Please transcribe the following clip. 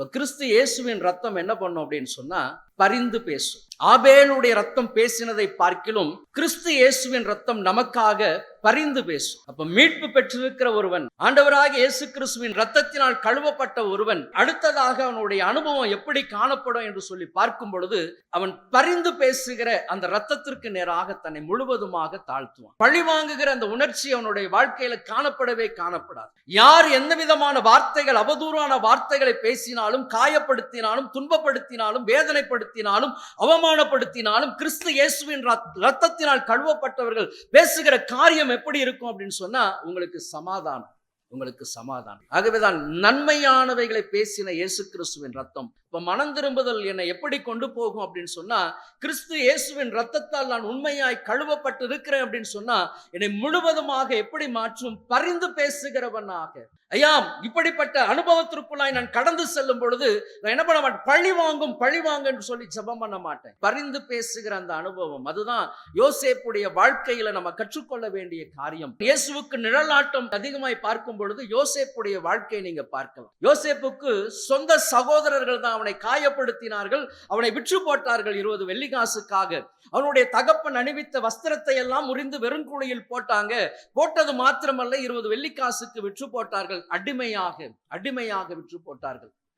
இப்போ கிறிஸ்து இயேசுவின் ரத்தம் என்ன பண்ணும் அப்படின்னு சொன்னால் பரிந்து பேசும். ஆபேலுடைய ரத்தம் பேசினதை பார்க்கிலும் கிறிஸ்து இயேசுவின் ரத்தம் நமக்காக பரிந்து பேசும். அப்ப மீட்பு பெற்றிருக்கிற ஒருவன் ஆண்டவராக இயேசு கிறிஸ்துவின் ரத்தத்தினால் கழுவப்பட்ட ஒருவன் அடுத்ததாக அவனுடைய அனுபவம் எப்படி காணப்படும் என்று சொல்லி பார்க்கும் பொழுது அவன் பரிந்து பேசுகிற அந்த ரத்தத்திற்கு நேராக தன்னை முழுவதுமாக தாழ்த்துவான். பழி வாங்குகிற அந்த உணர்ச்சி அவனுடைய வாழ்க்கையில காணப்படவே காணப்படாது. யார் எந்த விதமான வார்த்தைகள் அவதூறான வார்த்தைகளை பேசினாலும் காயப்படுத்தினாலும் துன்பப்படுத்தினாலும் வேதனைப்படுத்தினாலும் அவமானப்படுத்தினாலும் கிறிஸ்து இயேசுவின் ரத்தத்தினால் கழுவப்பட்டவர்கள் பேசுகிற காரியம் எப்படி இருக்கும் அப்படின்னு சொன்னா உங்களுக்கு சமாதானம். உங்களுக்கு சமாதானம். ஆகவேதான் நன்மையானவைகளை பேசின இயேசு கிறிஸ்துவின் ரத்தம். இப்ப மனம் திரும்புதல் என்னை எப்படி கொண்டு போகும் அப்படின்னு சொன்னா கிறிஸ்து இயேசுவின் ரத்தத்தால் நான் உண்மையாய் கழுவப்பட்டு இருக்கிறேன் அப்படின்னு சொன்னா என்னை முழுவதுமாக எப்படி மாற்றும்? பரிந்து பேசுகிறவனாக. ஐயா இப்படிப்பட்ட அனுபவத்திற்குள்ளாய் நான் கடந்து செல்லும் பொழுது நான் என்ன பண்ண மாட்டேன்? பழி வாங்கும் பழி வாங்க என்று சொல்லி ஜபம் பண்ண மாட்டேன். பரிந்து பேசுகிற அந்த அனுபவம் அதுதான் யோசேப்புடைய வாழ்க்கையில நம்ம கற்றுக்கொள்ள வேண்டிய காரியம். இயேசுவுக்கு நிழலாட்டம் அதிகமாய் பார்க்கும் பொழுது யோசேப்புடைய வாழ்க்கையை நீங்க பார்க்கலாம். யோசேப்புக்கு சொந்த சகோதரர்கள் தான் அவனை காயப்படுத்தினார்கள் அவனை விற்று போட்டார்கள் இருபது வெள்ளிகாசுக்காக அவனுடைய தகப்பன் அணிவித்த வஸ்திரத்தை எல்லாம் முறிந்து வெறுங்குழியில் போட்டாங்க. போட்டது மாத்திரமல்ல இருபது வெள்ளிக்காசுக்கு விற்று போட்டார்கள். அடிமையாக அடிமையாக விற்று போட்டார்கள்.